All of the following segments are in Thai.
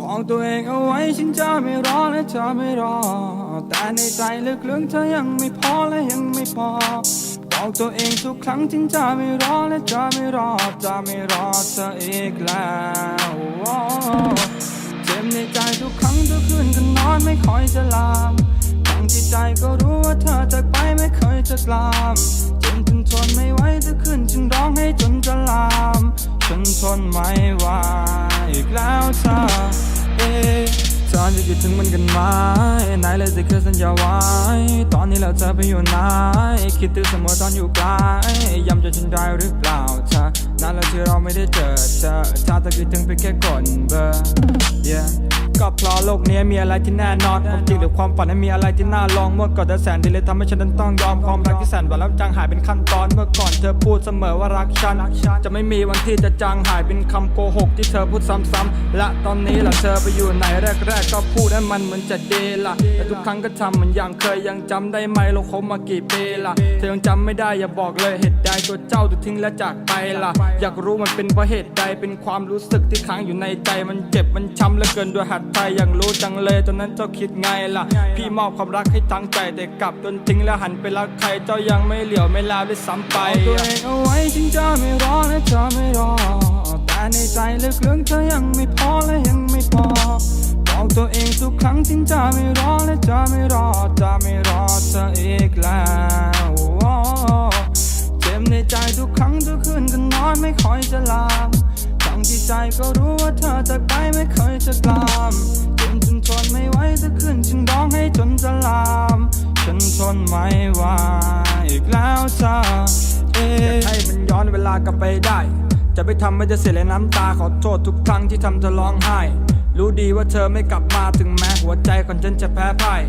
บอกตัวเองเอาไว้ฉันจะไม่รอและจะไม่รอ แต่ในใจลึกๆเธอยังไม่พอและยังไม่พอบอกตัวเองทุกครั้งฉันจะไม่รอและจะไม่รอจะไม่รอเธออีกแล้วเจ็บในใจทุกครั้งทุกคืนก็นอนไม่ค่อยจะหลับทั้งที่ใจก็รู้ว่าเธอจากไปไม่เคยจะกลับจ็บจนทนไม่ไหวทุกคืนจึงร้องให้จนจะลามฉันทนไม่ไหวอีกแล้วเธอ ตอนจะคิดถึงมันกันไหมไหนเลยสิเคยสัญญาไว้ ตอนนี้แล้วเธอไปอยู่ไหน คิดถึงเสมอตอนอยู่ไกลย้ำจะฉันได้หรือเปล่าเธอนานแล้วที่เราไม่ได้เจอเธอถ้าเธอคิดถึงเพียงแค่กดเบอร์ yeah ก็เพราะโลกนี้มีอะไรที่แน่นอนความจริงหรือความฝันนั้มีอะไรที่น่าลองเมื่อก่อนเธอแสนดีเลยทำให้ฉันนั้นต้องยอมความรักที่แสนหวานแล้วจางหายเป็นขั้นตอน เมื่อก่อนเธอพูดเสมอว่ารักฉัน จะไม่มีวันที่จะจางหายเป็นคำโกหกที่เธอพูดซ้ำๆและตอนนี้ล่ะเธอไปอยู่ไหนแรกๆ ก็พูดให้มันเหมือนจะดีละแต่ทุกครั้งก็ทำเหมือนอย่างเคยยังจำได้ไหมเราคบมากี่ปีล่ะเธอยังจำไม่ได้อย่าบอกเลยเหตุใดตัวเจ้าถูกทิ้งและจากไปล่ะ อยากรู้มันเป็นเพราะเหตุใดเป็นความรู้สึกที่ค้างอยู่ในใจมันเจ็บมันช้ำเหลือเกินด้วยหัดใจอยากรู้จังเลยตอนนั้นเจ้าคิดไงล่ะ พี่มอบความรักให้ทั้งใจแต่กลับจนทิ้งแล้วหันไปรักใครเจ้ายังไม่เหลียวไม่ลาด้วยซ้ำไปตัวเองเอาไว้ฉันจะไม่รอและจะไม่รอ แต่ในใจลึกๆเธอยังไม่พอและยังไม่พอบอกตัวเองทุกครั้งฉันจะไม่รอและจะไม่รอจะไม่รอเธออีกแล้วเจ็บในใจทุกครั้งทุกคืนก็นอนไม่ค่อยจะหลับทั้งที่ใจก็รู้ว่าเธอจากไปไม่เคยจะกลับ เจ็บจนทนไม่ไหวทุกคืนจึงร้องให้จนจะลาม ฉันทนไม่ไหวอีกแล้วเธอเอ๊ะให้มันย้อนเวลากลับไปได้ จะไปทำไม่จะเสียเลยน้ำตาขอโทษทุกครั้งที่ทำเธอร้องไห้ รู้ดีว่าเธอไม่กลับมาถึงแม้หัวใจของฉันจะแพ้พ่าย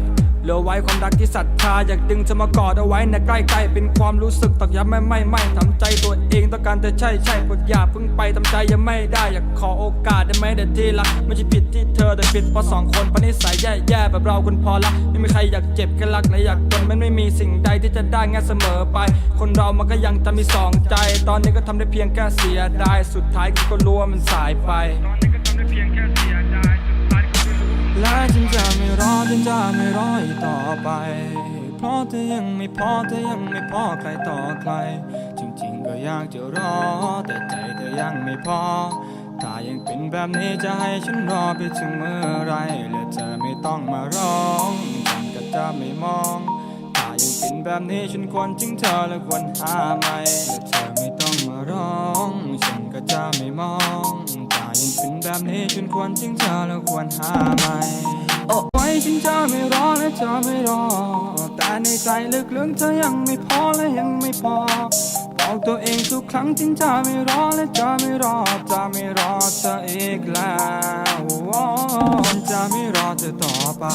เหลือไว้ความรักที่ศรัทธาอยากดึงเธอมากอดเอาไว้ในใกล้ๆเป็นความรู้สึกตอกย้ำไม่ไม่ไม่ทำใจตัวเองต้องการเธอใช่ใช่กดอย่าเพิ่งไปทำใจยังไม่ได้อยากขอโอกาสได้ไหมเด็ดที่รักไม่ใช่ผิดที่เธอแต่ผิดเพราะสองคนเพราะนิสัยแย่ๆแบบเราคนพอละไม่มีใครอยากเจ็บแค่รักและอยากจนมันไม่มีสิ่งใดที่จะได้ง่ายเสมอไป คนเรามันก็ยังจะมีสองใจ ตอนนี้ก็ทำได้เพียงแค่เสียดายสุดท้ายก็รู้ว่ามันสายไปแและฉันจะไม่รอฉันจะไม่รออีกต่อไป เพราะเธอยังไม่พอเธอยังไม่พอใครต่อใคร จริงๆก็อยากจะรอ แต่ใจเธอยังไม่พอ ถ้ายังเป็นแบบนี้จะให้ฉันรอไปถึงเมื่อไร และเธอไม่ต้องมาร้องฉันก็จะไม่มอง ถ้ายังเป็นแบบนี้ฉันควรทิ้งเธอและควรหาใหม่และเธอไม่ต้องมาร้อง ฉันก็จะไม่มอง ยังเป็นแบบนี้ฉันควรทิ้งเธอและควรหาใหม่โอ้ไว้ฉันจะไม่รอและจะไม่รอ แต่ในใจลึกๆเธอยังไม่พอและยังไม่พอบอกตัวเองทุกครั้งฉันจะไม่รอและจะไม่รอจะไม่รอเธออีกแล้วฉันจะไม่รอเธอต่อไป